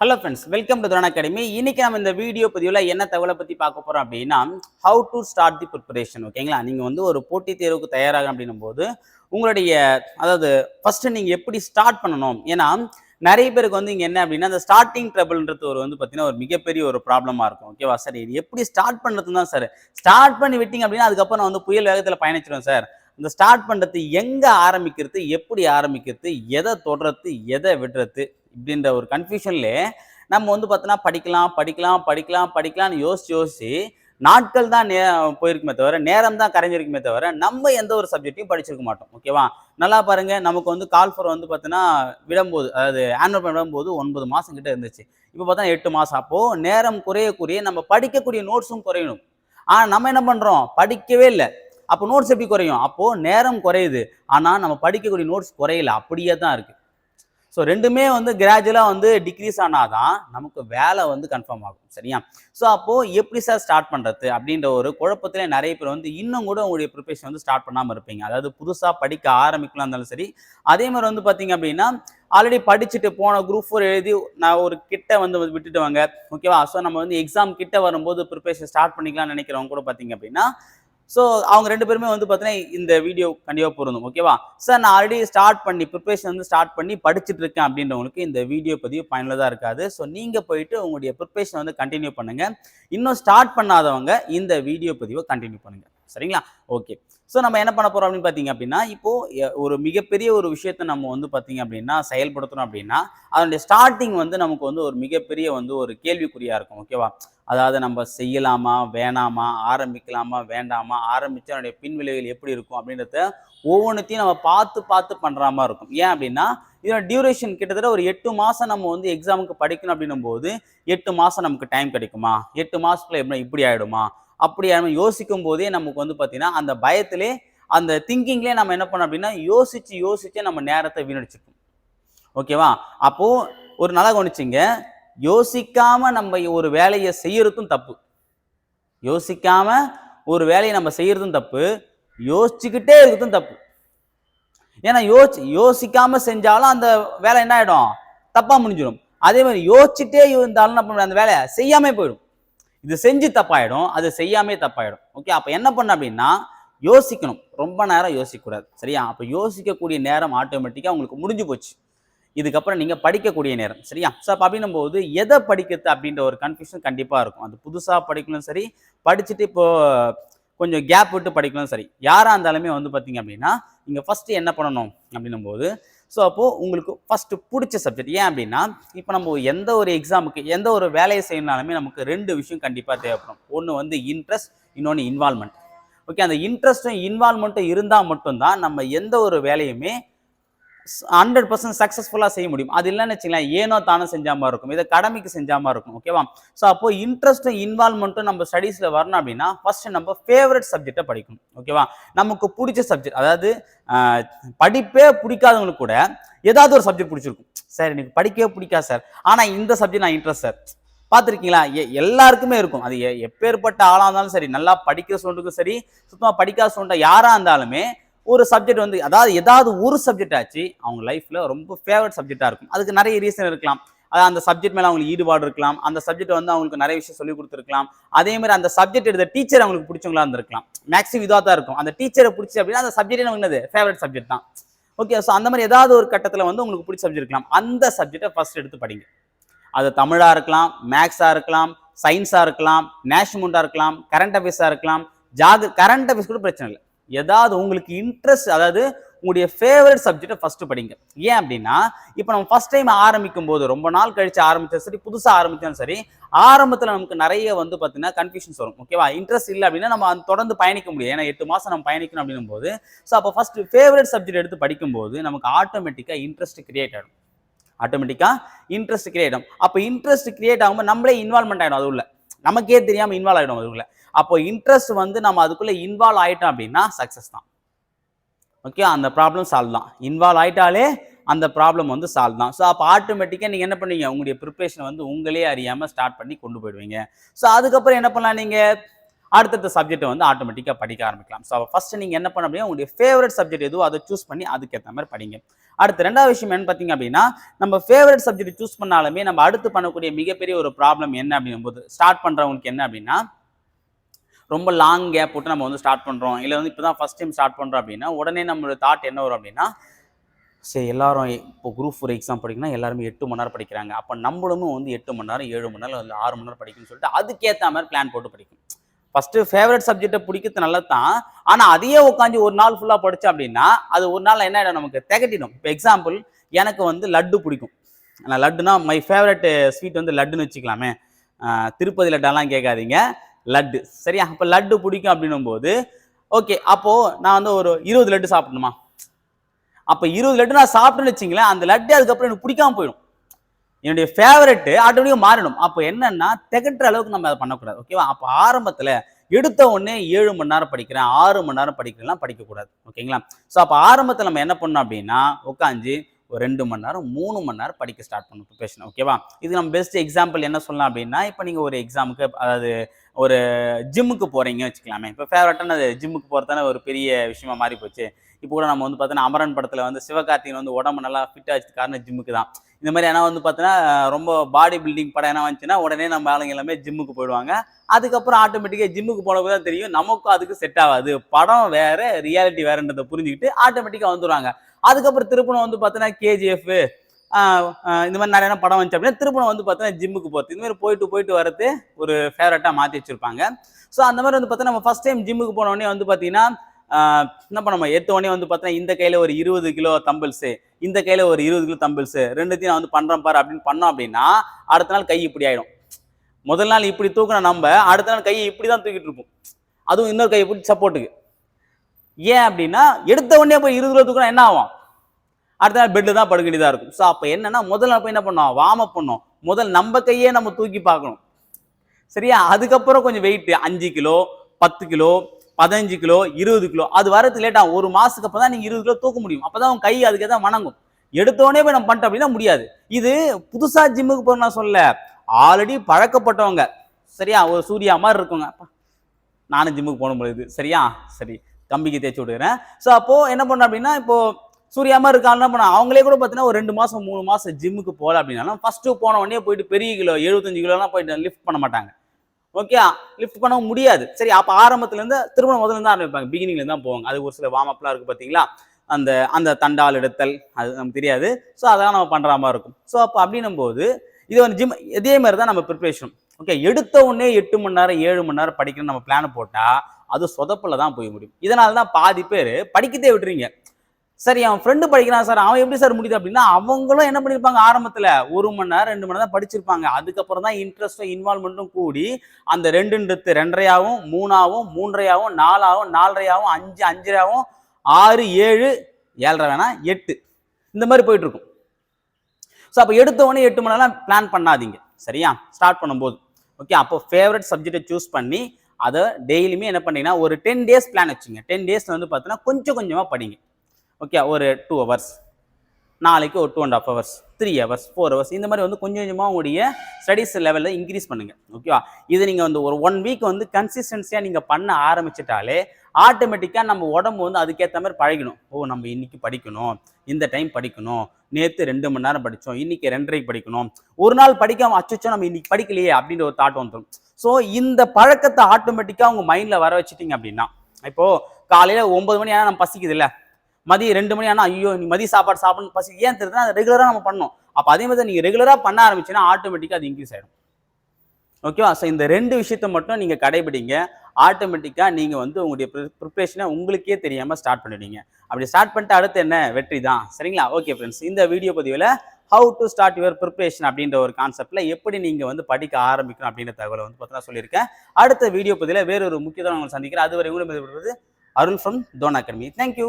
Hello friends welcome to துரான் academy இன்னைக்கு நம்ம இந்த வீடியோ பதிவில் என்ன தகவலை பற்றி பார்க்க போகிறோம் அப்படின்னா how to start the preparation ஓகேங்களா நீங்கள் வந்து ஒரு போட்டித் தேர்வுக்கு தயாராக அப்படின்னும் போது உங்களுடைய அதாவது ஃபஸ்ட்டு நீங்கள் எப்படி ஸ்டார்ட் பண்ணணும்? ஏன்னா நிறைய பேருக்கு வந்து இங்கே என்ன அப்படின்னா அந்த ஸ்டார்டிங் ட்ரபிள்ன்றது ஒரு வந்து பார்த்தீங்கன்னா ஒரு மிகப்பெரிய ஒரு ப்ராப்ளமாக இருக்கும் ஓகேவா சார் இது எப்படி ஸ்டார்ட் பண்ணுறது தான் சார் ஸ்டார்ட் பண்ணி விட்டீங்க அப்படின்னா அதுக்கப்புறம் நான் வந்து புயல் வேகத்தில் பயணிச்சிடும் சார் இந்த ஸ்டார்ட் பண்ணுறது எங்கே ஆரம்பிக்கிறது எப்படி ஆரம்பிக்கிறது எதை தொடுறது எதை விடுறது இப்படின்ற ஒரு கன்ஃபியூஷன்லே நம்ம வந்து பார்த்தோன்னா படிக்கலாம் படிக்கலாம் படிக்கலாம் படிக்கலாம்னு யோசிச்சு யோசிச்சு நாட்கள் தான் நே போயிருக்குமே தவிர நேரம் தான் கரைஞ்சிருக்குமே தவிர நம்ம எந்த ஒரு சப்ஜெக்ட்டையும் படிச்சிருக்க மாட்டோம். ஓகேவா நல்லா பாருங்க. நமக்கு வந்து கால் ஃபோர் வந்து பார்த்தீங்கன்னா விடும்போது அதாவது ஆனுவல் விடும்போது ஒன்பது மாதம் கிட்ட இருந்துச்சு. இப்போ பார்த்தா எட்டு மாதம் அப்போது நேரம் குறைய குறைய நம்ம படிக்கக்கூடிய நோட்ஸும் குறையணும். ஆனால் நம்ம என்ன பண்ணுறோம் படிக்கவே இல்லை. அப்போ நோட்ஸ் எப்படி குறையும்? அப்போது நேரம் குறையுது. ஆனால் நம்ம படிக்கக்கூடிய நோட்ஸ் குறையல. அப்படியே தான் இருக்குது ஸோ ரெண்டுமே வந்து கிராஜுவலாக வந்து டிக்ரீஸ் ஆனாதான் நமக்கு வேலை வந்து கன்ஃபார்ம் ஆகும் சரியா? ஸோ அப்போது எப்படி சார் ஸ்டார்ட் பண்ணுறது அப்படின்ற ஒரு குழப்பத்தில் நிறைய பேர் வந்து இன்னும் கூட உங்களுடைய ப்ரிப்பரேஷன் வந்து ஸ்டார்ட் பண்ணாமல் இருப்பீங்க. அதாவது புதுசாக படிக்க ஆரம்பிக்கலாம் இருந்தாலும் சரி அதே மாதிரி வந்து பார்த்தீங்க அப்படின்னா ஆல்ரெடி படிச்சுட்டு போன குரூப் ஃபோர் எழுதி நான் ஒரு கிட்ட வந்து விட்டுட்டு வாங்க. ஓகேவா ஸோ நம்ம வந்து எக்ஸாம் கிட்ட வரும்போது ப்ரிப்பரேஷன் ஸ்டார்ட் பண்ணிக்கலாம்னு நினைக்கிறவங்க கூட பார்த்தீங்க அப்படின்னா ஸோ அவங்க ரெண்டு பேருமே வந்து பார்த்தீங்கன்னா இந்த வீடியோ கண்டிப்பாக பொருந்தும் ஓகேவா சார் நான் ஆல்ரெடி ஸ்டார்ட் பண்ணி ப்ரிப்பரேஷன் வந்து ஸ்டார்ட் பண்ணி படிச்சுட்டு இருக்கேன் அப்படின்றவங்களுக்கு இந்த வீடியோ பதிவு பயனுள்ளதாக இருக்காது. ஸோ நீங்கள் போயிட்டு உங்களுடைய ப்ரிப்பரேஷன் வந்து கண்டினியூ பண்ணுங்கள் இன்னும் ஸ்டார்ட் பண்ணாதவங்க இந்த வீடியோ பதிவை கண்டினியூ பண்ணுங்கள் சரிங்களா? ஓகே ஸோ நம்ம என்ன பண்ண போகிறோம் அப்படின்னு பார்த்தீங்க அப்படின்னா இப்போ ஒரு மிகப்பெரிய ஒரு விஷயத்தை நம்ம வந்து பார்த்தீங்க அப்படின்னா செயல்படுத்தணும் அப்படின்னா அதனுடைய ஸ்டார்டிங் வந்து நமக்கு வந்து ஒரு மிகப்பெரிய வந்து ஒரு கேள்விக்குறியாக இருக்கும் ஓகேவா அதாவது நம்ம செய்யலாமா வேணாமா ஆரம்பிக்கலாமா வேண்டாமா ஆரம்பித்து அதனுடைய பின்விளைவுகள் எப்படி இருக்கும் அப்படின்றத ஒவ்வொன்றத்தையும் நம்ம பார்த்து பார்த்து பண்ணுற மாதிரி இருக்கும். ஏன் அப்படின்னா இதோட டியூரேஷன் கிட்டத்தட்ட ஒரு எட்டு மாதம் நம்ம வந்து எக்ஸாமுக்கு படிக்கணும் அப்படின்னும் போது எட்டு மாதம் நமக்கு டைம் கிடைக்குமா? எட்டு மாசத்துல எப்படி இப்படி ஆகிடுமா அப்படி நம்ம யோசிக்கும் போதே நமக்கு வந்து பார்த்தீங்கன்னா அந்த பயத்திலே அந்த திங்கிங்லேயே நம்ம என்ன பண்ணோம் அப்படின்னா யோசிச்சு யோசிச்சே நம்ம நேரத்தை வீணடிச்சிருக்கோம். ஓகேவா? அப்போ ஒரு நல்லா கவனிச்சிங்க. யோசிக்காம நம்ம ஒரு வேலையை செய்யறதும் தப்பு. யோசிக்காம ஒரு வேலையை நம்ம செய்யறதும் தப்பு. யோசிச்சுக்கிட்டே இருக்கிறதும் தப்பு. ஏன்னா யோசி யோசிக்காம செஞ்சாலும் அந்த வேலை என்ன ஆயிடும்? தப்பா முடிஞ்சிடும். அதே மாதிரி யோசிச்சுட்டே இருந்தாலும் என்ன அந்த வேலையை செய்யாமே போயிடும். இது செஞ்சு தப்பாயிடும் அது செய்யாமே தப்பாயிடும். ஓகே அப்போ என்ன பண்ண அப்படின்னா யோசிக்கணும். ரொம்ப நேரம் யோசிக்கக்கூடாது. சரியா? அப்போ யோசிக்கக்கூடிய நேரம் ஆட்டோமேட்டிக்காக உங்களுக்கு முடிஞ்சு போச்சு. இதுக்கப்புறம் நீங்கள் படிக்கக்கூடிய நேரம். சரியா? ஸோ அப்போ அப்படின்னும் போது எதை படிக்கிறது அப்படின்ற ஒரு கன்ஃபியூஷன் கண்டிப்பாக இருக்கும். அது புதுசாக படிக்கணும் சரி படிச்சுட்டு இப்போ கொஞ்சம் கேப் விட்டு படிக்கணும் சரி. யாராக இருந்தாலுமே வந்து பார்த்தீங்க அப்படின்னா நீங்கள் ஃபஸ்ட்டு என்ன பண்ணணும் அப்படின்னும் போது ஸோ அப்போது உங்களுக்கு ஃபஸ்ட்டு பிடிச்ச சப்ஜெக்ட் ஏன் அப்படின்னா இப்போ நம்ம எந்த ஒரு எக்ஸாமுக்கு எந்த ஒரு வேலையை செய்யணுனாலுமே நமக்கு ரெண்டு விஷயம் கண்டிப்பாக தேவைப்படும். ஒன்று வந்து இன்ட்ரெஸ்ட் இன்னொன்று இன்வால்மெண்ட் ஓகே அந்த இன்ட்ரெஸ்ட்டும் இன்வால்மெண்ட்டும் இருந்தால் மட்டும்தான் நம்ம எந்த ஒரு வேலையுமே ஹண்ட்ரட் பர்சன்ட் சக்ஸஸ்ஃபுல்லாக செய்ய முடியும். அது இல்லைன்னு வச்சுக்கலாம் ஏனோ தானே செஞ்ச மாதிரி இருக்கும். இதை கடமைக்கு செஞ்ச மாதிரி இருக்கும் ஓகேவா ஸோ அப்போ இன்ட்ரெஸ்ட்டும் இன்வால்மெண்ட்டும் நம்ம ஸ்டடீஸில் வரணும் அப்படின்னா ஃபர்ஸ்ட் நம்ம ஃபேவரட் சப்ஜெக்டை படிக்கணும் ஓகேவா நமக்கு பிடிச்ச சப்ஜெக்ட் அதாவது படிப்பே பிடிக்காதவங்களுக்கு கூட ஏதாவது ஒரு சப்ஜெக்ட் பிடிச்சிருக்கும். சார் எனக்கு படிக்கவே பிடிக்காது சார். ஆனால் இந்த சப்ஜெக்ட் நான் இன்ட்ரெஸ்ட் சார். பார்த்துருக்கீங்களா? எல்லாருக்குமே இருக்கும். அது எ- எப்பேற்பட்ட ஆளாக இருந்தாலும் சரி நல்லா படிக்கிற ஸ்டூடெண்ட்டுக்கும் சரி சுத்தமாக படிக்காத ஸ்டூடெண்ட் யாராக இருந்தாலுமே ஒரு சப்ஜெக்ட் வந்து அதாவது ஏதாவது ஒரு சப்ஜெக்ட் ஆச்சு அவங்க லைஃப்பில் ரொம்ப ஃபேவரட் சப்ஜெக்டாக இருக்கும். அதுக்கு நிறைய ரீசன் இருக்கலாம். அதாவது அந்த சப்ஜெக்ட் மேலே அவங்களுக்கு ஈடுபாடு இருக்கலாம். அந்த சப்ஜெக்ட் வந்து அவங்களுக்கு நிறைய விஷயம் சொல்லி கொடுத்துருக்கலாம். அதே மாதிரி அந்த சப்ஜெக்ட் எடுத்த டீச்சர் அவங்களுக்கு பிடிச்சவங்களா இருந்திருக்கலாம். மேக்ஸிமம் இதாக தான் இருக்கும். அந்த டீச்சரை பிடிச்சி அப்படின்னா அந்த சப்ஜெக்ட் என்னது? ஃபேவரட் சப்ஜெக்ட் தான். ஓகே ஸோ அந்த மாதிரி ஏதாவது ஒரு கட்டத்தில் வந்து உங்களுக்கு பிடிச்ச சப்ஜெக்ட் இருக்கலாம். அந்த சப்ஜெக்டை ஃபஸ்ட் எடுத்து படிங்க. அது தமிழாக இருக்கலாம் மேக்ஸாக இருக்கலாம் சயின்ஸாக இருக்கலாம் நேஷனமுண்டா இருக்கலாம் கரண்ட் அஃபேர்ஸாக இருக்கலாம் ஜாக கரண்ட் அஃபேர்ஸ் கூட பிரச்சனை இல்லை. ஏதாவது உங்களுக்கு இன்ட்ரெஸ்ட் அதாவது உங்களுடைய ஃபேவரட் சப்ஜெக்டை ஃபர்ஸ்ட் படிங்க. ஏன் அப்படின்னா இப்போ நம்ம ஃபர்ஸ்ட் டைம் ஆரம்பிக்கும் போது ரொம்ப நாள் கழிச்சு ஆரம்பித்தாலும் சரி புதுசாக ஆரம்பித்தாலும் சரி ஆரம்பத்தில் நமக்கு நிறைய வந்து பார்த்தீங்கன்னா கன்ஃபியூஷன்ஸ் வரும் ஓகேவா இன்ட்ரெஸ்ட் இல்லை அப்படின்னா நம்ம தொடர்ந்து பயணிக்க முடியும் ஏன்னா எட்டு மாதம் நம்ம பயணிக்கணும் அப்படின்னும் போது ஸோ அப்போ ஃபர்ஸ்ட் ஃபேவரட் சப்ஜெக்ட் எடுத்து படிக்கும்போது நமக்கு ஆட்டோமேட்டிக்காக இன்ட்ரெஸ்ட் கிரியேட் ஆகிடும் ஆட்டோமேட்டிக்காக இன்ட்ரெஸ்ட் கிரியேட் ஆகும் அப்போ இன்ட்ரெஸ்ட் கிரியேட் ஆகும்போது நம்மளே இன்வால்மெண்ட் ஆகிடும் அது உள்ள. நமக்கே தெரியாமல் இன்வால்வ் ஆகிடும் அதுக்குள்ள அப்போ இன்ட்ரெஸ்ட் வந்து நம்ம அதுக்குள்ளே இன்வால்வ் ஆகிட்டோம் அப்படின்னா சக்ஸஸ் தான். ஓகே அந்த ப்ராப்ளம் சால்வ் தான். இன்வால்வ் ஆகிட்டாலே அந்த ப்ராப்ளம் வந்து சால்வ் தான். ஸோ அப்போ ஆட்டோமேட்டிக்காக நீங்கள் என்ன பண்ணுவீங்க உங்களுடைய ப்ரிப்பரேஷன் வந்து உங்களே அறியாமல் ஸ்டார்ட் பண்ணி கொண்டு போயிடுவீங்க. ஸோ அதுக்கப்புறம் என்ன பண்ணலாம் நீங்கள் அடுத்தடுத்த சப்ஜெக்ட்டை வந்து ஆட்டோமேட்டிக்காக படிக்க ஆரம்பிக்கலாம். ஸோ ஃபஸ்ட்டு நீங்கள் என்ன பண்ண அப்படின்னா உங்களுடைய ஃபேவரட் சப்ஜெக்ட் எதுவோ அதை சூஸ் பண்ணி அதுக்கேற்ற மாதிரி படிங்க. அடுத்து ரெண்டாவது விஷயம் என்ன பார்த்தீங்க அப்படின்னா நம்ம ஃபேவரட் சப்ஜெக்ட் சூஸ் பண்ணாலுமே நம்ம அடுத்து பண்ணக்கூடிய மிகப்பெரிய ஒரு ப்ராப்ளம் என்ன அப்படிங்கும்போது ஸ்டார்ட் பண்ணுறவங்களுக்கு என்ன அப்படின்னா ரொம்ப லாங் கேப் போட்டு நம்ம வந்து ஸ்டார்ட் பண்ணுறோம் இல்லை வந்து இப்போ தான் ஃபஸ்ட் டைம் ஸ்டார்ட் பண்ணுறோம் அப்படின்னா உடனே நம்மளோட தாட் என்ன வரும் அப்படின்னா சரி எல்லாரும் இப்போ குரூப் ஃபோர் எக்ஸாம் படிக்கணும்னா எல்லாருமே எட்டு மணி நேரம் படிக்கிறாங்க. அப்போ நம்மளும் வந்து எட்டு மணி நேரம் ஏழு மணி நேரம் இல்லை ஆறு மணி நேரம் படிக்கணும்னு சொல்லிட்டு அதுக்கேற்ற மாதிரி பிளான் போட்டு படிக்கும் ஃபஸ்ட்டு ஃபேவரட் சப்ஜெக்டை பிடிக்கிறது நல்லது தான் ஆனால் அதையே உட்காந்து ஒரு நாள் ஃபுல்லாக படித்தோம் அப்படின்னா அது ஒரு நாள் என்ன ஆகிடும் நமக்கு? திகட்டிடும். இப்போ எக்ஸாம்பிள் எனக்கு வந்து லட்டு பிடிக்கும். நான் லட்டுனா மை ஃபேவரட் ஸ்வீட் வந்து லட்டுன்னு வச்சுக்கலாமே. திருப்பதி லட்டெல்லாம் கேட்காதீங்க. லட்டு. சரியா? அப்போ லட்டு பிடிக்கும் அப்படின்னும் போது ஓகே அப்போது நான் வந்து ஒரு இருபது லட்டு சாப்பிடணுமா? அப்போ இருபது லட்டு நான் சாப்பிட்டேன்னு வச்சிங்களேன் அந்த லட்டு அதுக்கப்புறம் எனக்கு பிடிக்காம போயிடும். என்னுடைய ஃபேவரெட்டு ஆட்டோமேட்டிக்காக மாறிடும் அப்போ என்னன்னா திகட்டுற அளவுக்கு நம்ம அதை பண்ணக்கூடாது. ஓகேவா அப்போ ஆரம்பத்தில் எடுத்த உடனே ஏழு மணி நேரம் படிக்கிறேன் ஆறு மணி நேரம் படிக்கிறேன்லாம் படிக்கக்கூடாது. ஓகேங்களா ஸோ அப்போ ஆரம்பத்தில் நம்ம என்ன பண்ணோம் அப்படின்னா உட்காந்து ஒரு ரெண்டு மணி நேரம் மூணு மணி நேரம் படிக்க ஸ்டார்ட் பண்ணணும் ப்ரிப்பரேஷன் ஓகேவா இது நம்ம பெஸ்ட் எக்ஸாம்பிள் என்ன சொல்லலாம் அப்படின்னா இப்போ நீங்கள் ஒரு எக்ஸாமுக்கு அதாவது ஒரு ஜிம்முக்கு போகிறீங்க வச்சுக்கலாமே. இப்போ ஃபேவரட்டான ஜிம்முக்கு போகிறதான ஒரு பெரிய விஷயமா மாறி போச்சு இப்போ கூட நம்ம வந்து பார்த்தோன்னா அமரன் படத்தில் வந்து சிவகார்த்திகேயன் வந்து உடம்பு நல்லா ஃபிட் ஆச்சு காரணம் ஜிம்முக்கு தான். இந்த மாதிரி ஏன்னா வந்து பார்த்தோன்னா ரொம்ப பாடி பில்டிங் படம் என்ன வந்துச்சுன்னா உடனே நம்ம ஆளுங்க எல்லாமே ஜிம்முக்கு போயிடுவாங்க. அதுக்கப்புறம் ஆட்டோமேட்டிக்காக ஜிம்முக்கு போனப்போ தான் தெரியும் நமக்கும் அதுக்கு செட் ஆகாது. படம் வேறு ரியாலிட்டி வேறுன்றதை புரிஞ்சுக்கிட்டு ஆட்டோமேட்டிக்காக வந்துடுவாங்க அதுக்கப்புறம் திருப்பணம் வந்து பார்த்தீங்கன்னா கேஜிஎஃப் இந்த மாதிரி நிறைய படம் வந்துச்சு அப்படின்னா திருப்பணம் வந்து பார்த்தோன்னா ஜிம்முக்கு போகிறது இந்த மாதிரி போயிட்டு போயிட்டு வரது ஒரு ஃபேவரட்டாக மாற்றி வச்சுருப்பாங்க. ஸோ அந்த மாதிரி வந்து பார்த்தீங்கன்னா நம்ம ஃபஸ்ட் டைம் ஜிம்முக்கு போனோடனே வந்து பார்த்தீங்கன்னா ஆஹ் என்ன பண்ண எடுத்த உடனே வந்து பார்த்தீங்கன்னா இந்த கையில் ஒரு இருபது கிலோ தம்பிள்ஸு இந்த கையில் ஒரு இருபது கிலோ தம்பிள்ஸு ரெண்டுத்தையும் நான் வந்து பண்ணுறேன் பாரு அப்படின்னு பண்ணோம் அப்படின்னா அடுத்த நாள் கை இப்படி ஆகிடும் முதல் நாள் இப்படி தூக்கின நம்ம அடுத்த நாள் கையை இப்படி தான் தூக்கிட்டு இருப்போம். அதுவும் இன்னொரு கையை பிடிச்சி சப்போர்ட்டுக்கு ஏன் அப்படின்னா எடுத்த உடனே போய் இருபது கிலோ தூக்கினா என்ன ஆகும்? அடுத்த நாள் பெட்டில் தான் படுக்க வேண்டியதாக இருக்கும். ஸோ அப்போ என்னன்னா முதல் நாள் போய் என்ன பண்ணோம்? வார்ம் அப் பண்ணோம். முதல் நம்ம கையே நம்ம தூக்கி பார்க்கணும். சரியா? அதுக்கப்புறம் கொஞ்சம் வெயிட் அஞ்சு கிலோ பத்து கிலோ பதினஞ்சு கிலோ இருபது கிலோ அது வரது லேட் ஆகும் ஒரு மாசத்துக்கு அப்போ தான் நீங்கள் இருபது கிலோ தூக்க முடியும். அப்போ தான் உங்கள் கை அதுக்கு தான் வணங்கும். எடுத்தோடனே போய் நம்ம பண்ணிட்டோம் அப்படின்னா முடியாது. இது புதுசாக ஜிம்முக்கு போகிற நான் சொல்ல ஆல்ரெடி பழக்கப்பட்டவங்க. சரியா? ஒரு சூர்யா மாதிரி இருக்குங்க நானும் ஜிம்முக்கு போன பொழுது சரியா? சரி. கம்பிக்கு தேய்ச்சி விடுகிறேன் ஸோ அப்போது என்ன பண்ண அப்படின்னா இப்போ சூர்யா மாதிரி இருக்காங்க என்ன பண்ண அவங்களே கூட பார்த்தீங்கன்னா ஒரு ரெண்டு மாதம் மூணு மாதம் ஜிம்முக்கு போகல அப்படின்னாலும் ஃபஸ்ட்டு போன உடனே போயிட்டு பெரிய கிலோ எழுபத்தஞ்சு கிலோலாம் போயிட்டு லிஃப்ட் பண்ண மாட்டாங்க. ஓகே லிஃப்ட் பண்ண முடியாது. சரி அப்போ ஆரம்பத்துல இருந்து திரும்ப முதல்ல இருந்து ஆரம்பிப்பாங்க. பிகினிங்ல தான் போவாங்க. அது ஒரு சில வார்ம் அப்லாம் இருக்கு பார்த்தீங்களா அந்த அந்த தண்டால் எடுத்தல் அது நமக்கு தெரியாது. ஸோ அதெல்லாம் நம்ம பண்ற மாதிரி இருக்கும். ஸோ அப்போ அப்படின்னும் போது இது வந்து ஜிம் இதே மாதிரி தான் நம்ம ப்ரிப்பரேஷன் ஓகே எடுத்த உடனே எட்டு மணி நேரம் ஏழு மணி நேரம் படிக்கணும்னு நம்ம பிளான் போட்டா அது சொதப்பில் தான் போய் முடியும். இதனால தான் பாதி பேர் படிக்கத்தே விட்டுறீங்க. சரி அவன் ஃப்ரெண்டு படிக்கிறான் சார் அவன் எப்படி சார் முடியுது அப்படின்னா அவங்களும் என்ன பண்ணியிருப்பாங்க ஆரம்பத்தில்? ஒரு மணி நேரம் ரெண்டு மணி நேரம் படிச்சிருப்பாங்க. அதுக்கப்புறம் தான் இன்ட்ரெஸ்ட்டும் இன்வால்மெண்ட்டும் கூடி அந்த ரெண்டுன்றது ரெண்டரையாவும் மூணாவும் மூன்றரையாவும் நாலாவும் நாலரையாகவும் அஞ்சு அஞ்சரையாகவும் ஆறு ஏழு ஏழரை வேணா எட்டு. இந்த மாதிரி போயிட்டுருக்கும். ஸோ அப்போ எடுத்தவொடனே எட்டு மணி நேரம் பிளான் பண்ணாதீங்க. சரியா? ஸ்டார்ட் பண்ணும்போது. ஓகே அப்போ ஃபேவரட் சப்ஜெக்டை சூஸ் பண்ணி அதை டெய்லியுமே என்ன பண்ணீங்கன்னா ஒரு டென் டேஸ் பிளான் வச்சுங்க. டென் டேஸில் வந்து பார்த்தீங்கன்னா கொஞ்சம் கொஞ்சமாக படிங்க. ஓகே ஒரு டூ ஹவர்ஸ் நாளைக்கு ஒரு two and half hours three hours four hours இந்த மாதிரி வந்து கொஞ்சம் கொஞ்சமாக உங்களுடைய ஸ்டடீஸ் லெவலில் இன்க்ரீஸ் பண்ணுங்கள் ஓகேவா இது நீங்கள் வந்து ஒரு ஒன் வீக் வந்து கன்சிஸ்டன்சியாக நீங்கள் பண்ண ஆரம்பிச்சிட்டாலே ஆட்டோமேட்டிக்காக நம்ம உடம்பு வந்து அதுக்கேற்ற மாதிரி பழகிடும். ஓ நம்ம இன்றைக்கி படிக்கணும் இந்த டைம் படிக்கணும் நேற்று ரெண்டு மணி நேரம் படித்தோம் இன்றைக்கி ரெண்டரைக்கு படிக்கணும் ஒரு நாள் படிக்காமல் அச்சோ நம்ம இன்றைக்கி படிக்கலையே அப்படின்ற ஒரு தாட் வந்துடும் ஸோ இந்த பழக்கத்தை ஆட்டோமேட்டிக்காக உங்கள் மைண்டில் வர வச்சிட்டிங்க அப்படின்னா இப்போது காலையில் ஒம்பது மணி ஆனால் நம்ம பசிக்குது இல்லை மதியம் ரெண்டு மணி ஆனால் ஐயோ நீ மதிய சாப்பாடு சாப்பிடணும். பசி ஏன் தெரியுதுன்னா அதை ரெகுலராக நம்ம பண்ணணும். அப்போ அதே மாதிரி நீங்கள் ரெகுலராக பண்ண ஆரம்பிச்சுன்னா ஆட்டோமேட்டிக்காக அது இன்க்ரீஸ் ஆகிடும் ஓகேவா ஸோ இந்த ரெண்டு விஷயத்த மட்டும் நீங்கள் கடைபிடிங்க. ஆட்டோமேட்டிக்காக நீங்கள் வந்து உங்களுடைய ப்ரிப்ரேஷனை உங்களுக்கே தெரியாமல் ஸ்டார்ட் பண்ணிடுவீங்க. அப்படி ஸ்டார்ட் பண்ணிட்டு அடுத்து என்ன? வெற்றி தான். சரிங்களா? ஓகே ஃப்ரெண்ட்ஸ் இந்த வீடியோ பதிவில் how to start your preparation அப்படின்ற ஒரு கான்செப்டில் எப்படி நீங்கள் வந்து படிக்க ஆரம்பிக்கணும் அப்படின்ற தகவலை வந்து பார்த்தீங்கன்னா சொல்லியிருக்கேன். அடுத்த வீடியோ பதிவில் வேறொரு முக்கியத்துவம் உங்களை சந்திக்கிறேன். அதுவரை உங்களை அருள் ஃப்ரம் தோன் அகாடமி தேங்க்யூ